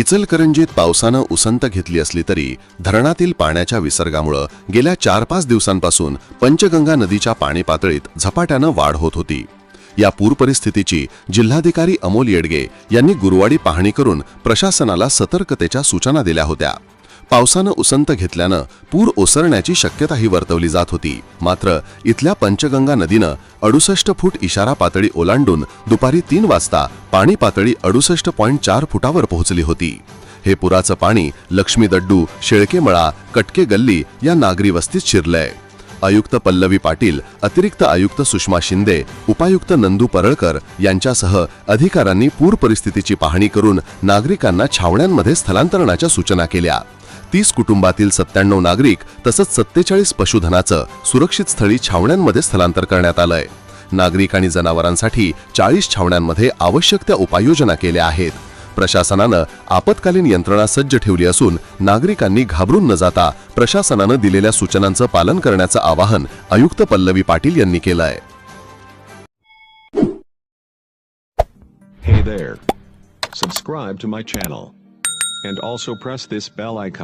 इचलकरंजीत पावसानं उसंत घेतली असली तरी धरणातील पाण्याच्या विसर्गामुळं गेल्या चार पाच दिवसांपासून पंचगंगा नदीच्या पाणी पातळीत झपाट्यानं वाढ होत होती. या पूर परिस्थितीची जिल्हाधिकारी अमोल येडगे यांनी गुरुवारी पाहणी करून प्रशासनाला सतर्कतेच्या सूचना दिल्या होत्या. पावसानं उसंत घेतल्यानं पूर ओसरण्याची शक्यताही वर्तवली जात होती. मात्र इथल्या पंचगंगा नदीनं अडुसष्ट फूट इशारा पातळी ओलांडून दुपारी तीन वाजता पाणी पातळी अडुसष्ट पॉईंट चार फुटावर पोहोचली होती. हे पुराचं पाणी लक्ष्मी दड्डू शेळकेमळा कटके गल्ली या नागरी वस्तीत शिरलंय. आयुक्त पल्लवी पाटील अतिरिक्त आयुक्त सुषमा शिंदे उपायुक्त नंदू परळकर यांच्यासह अधिकाऱ्यांनी पूर परिस्थितीची पाहणी करून नागरिकांना छावण्यांमध्ये स्थलांतरणाच्या सूचना केल्या. तीस कुटुंबातील सत्त्याण्णव नागरिक तसंच सत्तेचाळीस पशुधनाचं सुरक्षित स्थळी छावण्यांमध्ये स्थलांतर करण्यात आलंय नागरिक आणि जनावरांसाठी चाळीस छावण्यांमध्ये आवश्यक त्या उपाययोजना केल्या आहेत प्रशासनानं आपत्कालीन यंत्रणा सज्ज ठेवली असून नागरिकांनी घाबरून न जाता प्रशासनानं दिलेल्या सूचनांचं पालन करण्याचं आवाहन आयुक्त पल्लवी पाटील यांनी केलंय Hey there. Subscribe to my channel. And also press this bell icon.